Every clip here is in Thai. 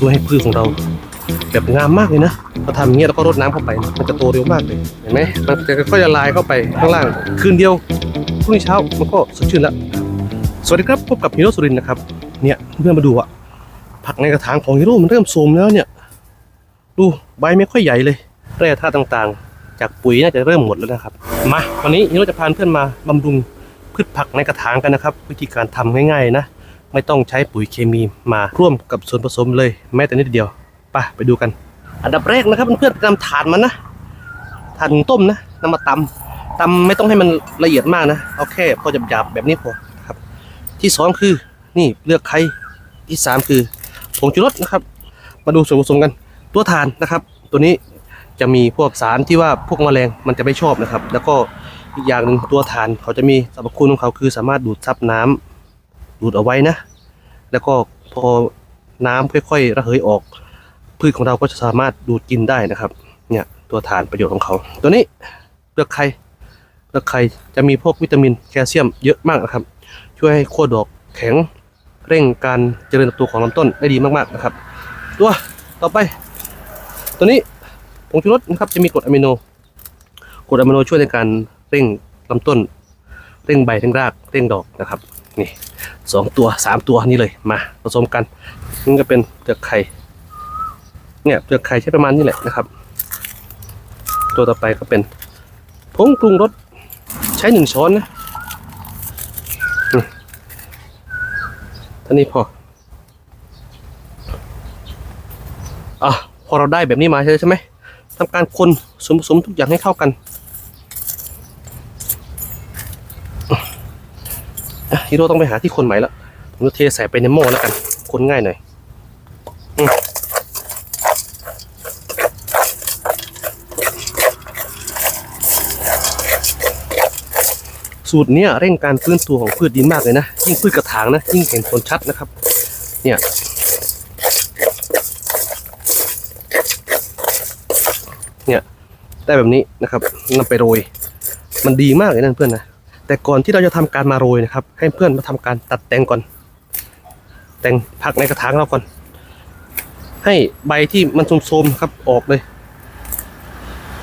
ช่วยให้พืชของเรา แบบงามมากเลยนะพอทำอย่างเงี้ยแล้วก็รดน้ำเข้าไปมันจะโตเร็วมากเลยเห็นไหมมันจะค่อยๆละลายเข้าไปข้างล่างคืนเดียวพรุ่งนี้เช้ามันก็สดชื่นแล้วสวัสดีครับพบกับฮีโร่สุรินทร์นะครับเนี่ยเพื่อนมาดูอะผักในกระถางของฮีโร่มันเริ่มโทรมแล้วเนี่ย ดูใบไม่ค่อยใหญ่เลยแร่ธาตุต่างๆ จากปุ๋ยน่าจะเริ่มหมดแล้วนะครับ มาวันนี้ฮีโร่จะพาเพื่อนมาบำรุงพืชผักในกระถางกันนะครับ วิธีการทำง่ายๆนะ ไม่ต้องใช้ปุ๋ยเคมีมาร่วมกับส่วนผสมเลยแม้แต่นิดเดียวไปไปดูกัน อันดับแรกนะครับเพื่อนๆนำถ่านมันนะถ่านหุงต้มนะนำมาตำตำไม่ต้องให้มันละเอียดมากนะเอาแค่พอหยาบๆแบบนี้พอครับ ที่สองคือนี่เลือกไข่ที่สามคือผงชูรสนะครับ มาดูส่วนผสมกัน ตัวถ่านนะครับ ตัวนี้จะมีพวกสารที่ว่าพวกแมลงมันจะไม่ชอบนะครับ แล้วก็อีกอย่างหนึ่งตัวถ่านเขาจะมีสรรพคุณของเขาคือสามารถดูดซับน้ำดูดเอาไว้นะ แล้วก็พอน้ำค่อยๆระเหยออก พืชของเราก็จะสามารถดูดกินได้นะครับ เนี่ยตัวฐานประโยชน์ของเขา ตัวนี้เปลือกไข่เปลือกไข่จะมีพวกวิตามินแคลเซียมเยอะมากนะครับ ช่วยให้ขั้วดอกแข็งเร่งการเจริญเติบโตของลำต้นได้ดีมากๆนะครับ ตัวต่อไป ตัวนี้ผงชูรสนะครับจะมีกรดอะมิโนกรดอะมิโนช่วยในการเร่งลำต้น เร่งใบเร่งรากเร่งดอกนะครับ นี่สองตัวสามตัวนี้เลยมาผสมกันนี่ก็เป็นเปลือกไข่เนี่ยเปลือกไข่ใช้ประมาณนี้แหละนะครับ ตัวต่อไปก็เป็นผงปรุงรสใช้หนึ่งช้อนนะท่านี้พออะพอเราได้แบบนี้มาใช่ไหมทำการคนส่วนผสมทุกอย่างให้เข้ากันอะ ฮีโร่ต้องไปหาที่คนใหม่ละผมจะเทใส่ไปในหม้อแล้วกัน คนง่ายหน่อยสูตรเนี้ยเร่งการฟื้นตัวของพืชดีมากเลยนะ ยิ่งพืชกระถางนะ ยิ่งเห็นผลชัดนะครับ เนี่ยเนี่ยได้แบบนี้นะครับนำไปโรย มันดีมากเลยนะเพื่อนนะ แต่ก่อนที่เราจะทำการมาโรยนะครับ ให้เพื่อนมาทำการตัดแต่งก่อน แต่งผักในกระถางเราก่อน ให้ใบที่มันโทมๆครับออกเลย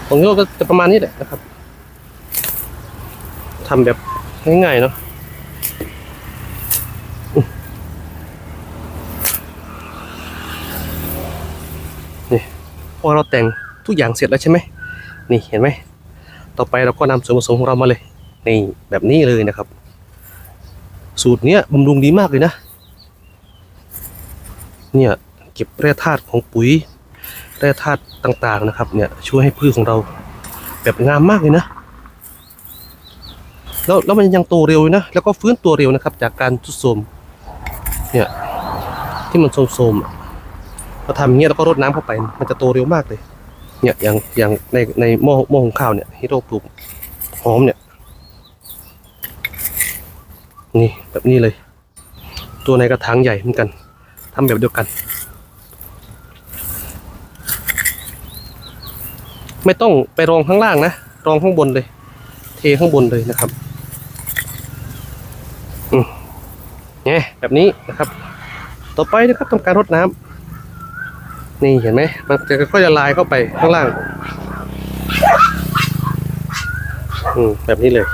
ตรงนี้ก็จะประมาณนี้แหละนะครับทำแบบง่ายๆเนาะนี่พอเราแต่งทุกอย่างเสร็จแล้วใช่ไหมนี่เห็นไหมต่อไปเราก็นำส่วนผสมของเรามาเลย นี่แบบนี้เลยนะครับ สูตรเนี้ยบำรุงดีมากเลยนะ เนี่ยเก็บแร่ธาตุของปุ๋ย แร่ธาตุต่างๆนะครับ เนี่ยช่วยให้พืชของเราแบบงามมากเลยนะแล้วแล้วมันยังโตเร็วอยู่นะ แล้วก็ฟื้นตัวเร็วนะครับ จากการทุดโทรมเนี่ยที่มันโทรมๆอะเราทำอย่างเงี้ยแล้วก็รดน้ำเข้าไป มันจะโตเร็วมากเลย เนี่ยอย่างอย่างในในหม้อหม้อหุงข้าวเนี่ยที่เราปลูกหอมเนี่ย นี่แบบนี้เลย ตัวในกระถางใหญ่เหมือนกันทำแบบเดียวกัน ไม่ต้องไปรองข้างล่างนะ รองข้างบนเลย เทข้างบนเลยนะครับอืมเนี่ยแบบนี้นะครับ ต่อไปนะครับทำการรดน้ำนี่เห็นไหมมันจะค่อยๆละลายเข้าไปข้างล่าง อืมแบบนี้เลย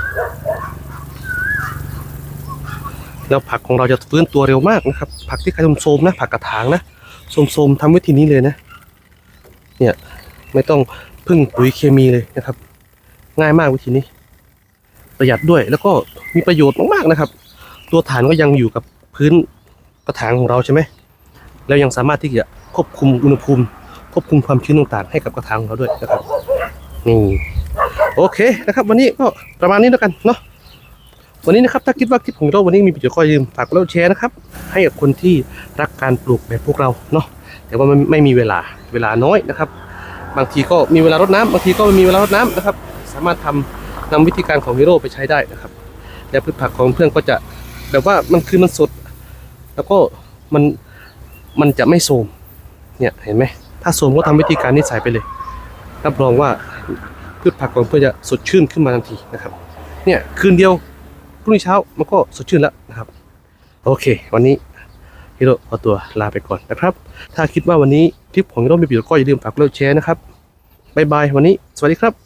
แล้วผักของเราจะฟื้นตัวเร็วมากนะครับ ผักที่ใครโสมๆนะผักกระถางนะโสมๆทำวิธีนี้เลยนะ เนี่ยไม่ต้องพึ่งปุ๋ยเคมีเลยนะครับ ง่ายมากวิธีนี้ ประหยัดด้วยแล้วก็มีประโยชน์มากๆนะครับ ตัวฐานก็ยังอยู่กับพื้นกระถางของเราใช่ไหมแล้วยังสามารถที่จะควบคุมอุณหภูมิ ควบคุมความชื้นต่างๆให้กับกระถางของเราด้วยนะครับนี่โอเคนะครับ วันนี้ก็ประมาณนี้แล้วกันเนาะ วันนี้นะครับถ้าคิดว่าคลิปของเราวันนี้มีประโยชน์ก็อย่าลืมฝากกดไลค์แชร์นะครับให้กับคนที่รักการปลูกแบบพวกเราเนาะแต่ว่ามันไม่มีเวลาเวลาน้อยนะครับ บางทีก็มีเวลารดน้ำบางทีก็ไม่มีเวลารดน้ำนะครับ สามารถทำนำวิธีการของฮีโร่ไปใช้ได้นะครับและพืชผักของเพื่อนก็จะแบบว่ามันคือมันสด แล้วก็มันมันจะไม่โทมเนี่ยเห็นไหมถ้าโทมก็ทำวิธีการนี้ใส่ไปเลยรับรองว่าพืชผักของเพื่อนจะสดชื่นขึ้นมาทันทีนะครับ เนี่ยคืนเดียว พรุ่งนี้เช้ามันก็สดชื่นแล้วนะครับ โอเค วันนี้ฮิโร่ขอตัวลาไปก่อนนะครับ ถ้าคิดว่าวันนี้คลิปของฮิโร่มีประโยชน์ก็อย่าลืมฝากกดไลค์แชร์นะครับบายบายวันนี้ สวัสดีครับ